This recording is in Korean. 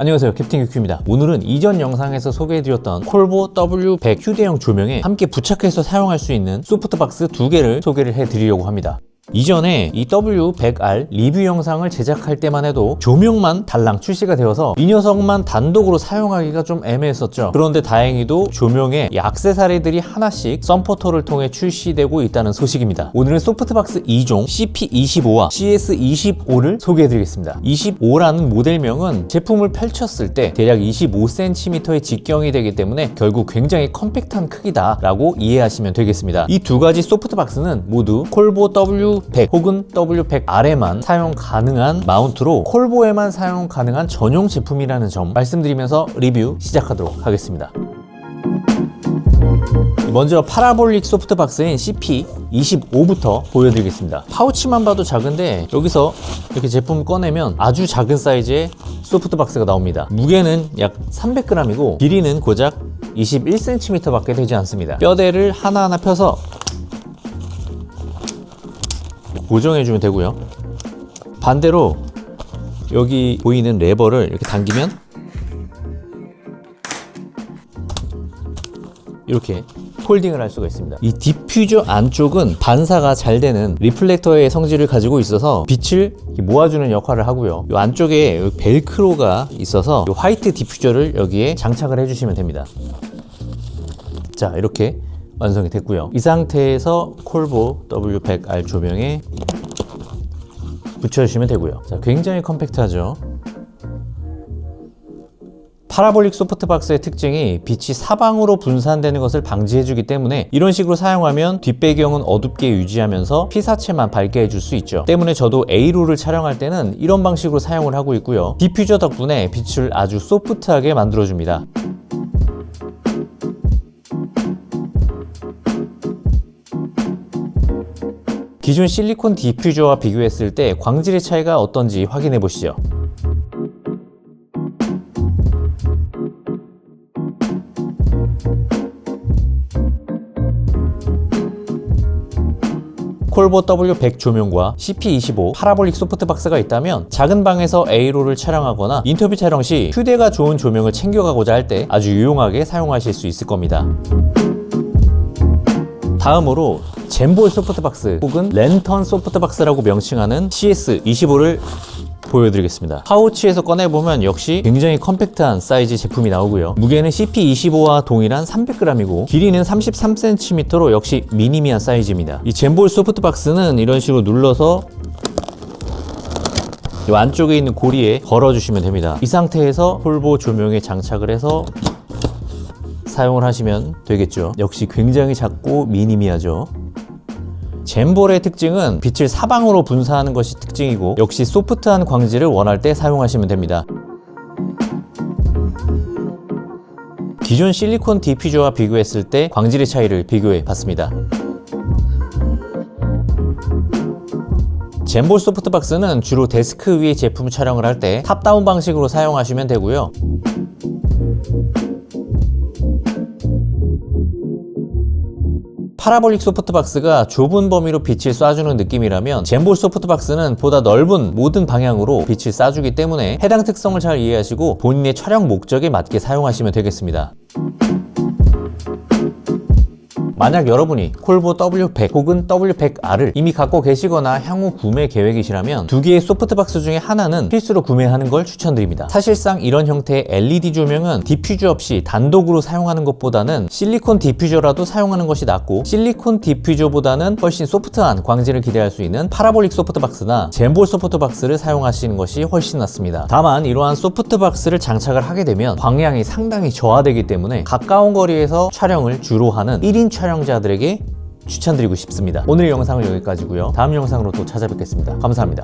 안녕하세요. 캡틴 큐큐입니다. 오늘은 이전 영상에서 소개해드렸던 콜보 W100 휴대용 조명에 함께 부착해서 사용할 수 있는 소프트박스 두 개를 소개를 해드리려고 합니다 이전에 이 W100R 리뷰 영상을 제작할 때만 해도 조명만 달랑 출시가 되어서 이 녀석만 단독으로 사용하기가 좀 애매했었죠. 그런데 다행히도 조명에 이 액세서리들이 하나씩 썬포터를 통해 출시되고 있다는 소식입니다. 오늘은 소프트박스 2종 CP25와 CS25를 소개해드리겠습니다. 25라는 모델명은 제품을 펼쳤을 때 대략 25cm의 직경이 되기 때문에 결국 굉장히 컴팩트한 크기다 라고 이해하시면 되겠습니다. 이 두 가지 소프트박스는 모두 콜보 W100 혹은 W100R에만 사용 가능한 마운트로 콜보에만 사용 가능한 전용 제품이라는 점 말씀드리면서 리뷰 시작하도록 하겠습니다. 먼저 파라볼릭 소프트박스인 CP25부터 보여드리겠습니다. 파우치만 봐도 작은데 여기서 이렇게 제품 꺼내면 아주 작은 사이즈의 소프트박스가 나옵니다. 무게는 약 300g이고 길이는 고작 21cm 밖에 되지 않습니다. 뼈대를 하나하나 펴서 고정해주면 되고요 반대로 여기 보이는 레버를 이렇게 당기면 이렇게 폴딩을 할 수가 있습니다. 이 디퓨저 안쪽은 반사가 잘 되는 리플렉터의 성질을 가지고 있어서 빛을 모아주는 역할을 하고요. 이 안쪽에 벨크로가 있어서 이 화이트 디퓨저를 여기에 장착을 해주시면 됩니다. 자 이렇게 완성이 됐고요. 이 상태에서 콜보 W100R 조명에 붙여주시면 되고요. 자 굉장히 컴팩트하죠. 파라볼릭 소프트박스의 특징이 빛이 사방으로 분산되는 것을 방지해주기 때문에 이런 식으로 사용하면 뒷배경은 어둡게 유지하면서 피사체만 밝게 해줄 수 있죠. 때문에 저도 A로를 촬영할 때는 이런 방식으로 사용을 하고 있고요. 디퓨저 덕분에 빛을 아주 소프트하게 만들어줍니다. 기존 실리콘 디퓨저와 비교했을 때 광질의 차이가 어떤지 확인해 보시죠. 콜보 W100 조명과 CP25 파라볼릭 소프트박스가 있다면 작은 방에서 A로를 촬영하거나 인터뷰 촬영 시 휴대가 좋은 조명을 챙겨가고자 할 때 아주 유용하게 사용하실 수 있을 겁니다. 다음으로 젠볼 소프트박스 혹은 랜턴 소프트박스라고 명칭하는 CS25를 보여드리겠습니다. 파우치에서 꺼내보면 역시 굉장히 컴팩트한 사이즈 제품이 나오고요. 무게는 CP25와 동일한 300g이고 길이는 33cm로 역시 미니미한 사이즈입니다. 이 젠볼 소프트박스는 이런 식으로 눌러서 이 안쪽에 있는 고리에 걸어주시면 됩니다. 이 상태에서 폴보 조명에 장착을 해서 사용을 하시면 되겠죠. 역시 굉장히 작고 미니미하죠. 젠볼의 특징은 빛을 사방으로 분사하는 것이 특징이고 역시 소프트한 광질을 원할 때 사용하시면 됩니다. 기존 실리콘 디퓨저와 비교했을 때 광질의 차이를 비교해 봤습니다. 젠볼 소프트박스는 주로 데스크 위에 제품 촬영을 할 때 탑다운 방식으로 사용하시면 되고요. 파라볼릭 소프트박스가 좁은 범위로 빛을 쏴주는 느낌이라면 젠볼 소프트박스는 보다 넓은 모든 방향으로 빛을 쏴주기 때문에 해당 특성을 잘 이해하시고 본인의 촬영 목적에 맞게 사용하시면 되겠습니다. 만약 여러분이 콜보 W100 혹은 W100R을 이미 갖고 계시거나 향후 구매 계획이시라면 두 개의 소프트박스 중에 하나는 필수로 구매하는 걸 추천드립니다. 사실상 이런 형태의 LED 조명은 디퓨저 없이 단독으로 사용하는 것보다는 실리콘 디퓨저라도 사용하는 것이 낫고 실리콘 디퓨저보다는 훨씬 소프트한 광질을 기대할 수 있는 파라볼릭 소프트박스나 젠볼 소프트박스를 사용하시는 것이 훨씬 낫습니다. 다만 이러한 소프트박스를 장착을 하게 되면 광량이 상당히 저하되기 때문에 가까운 거리에서 촬영을 주로 하는 1인 촬영자들에게 추천드리고 싶습니다. 오늘 영상은 여기까지고요. 다음 영상으로 또 찾아뵙겠습니다. 감사합니다.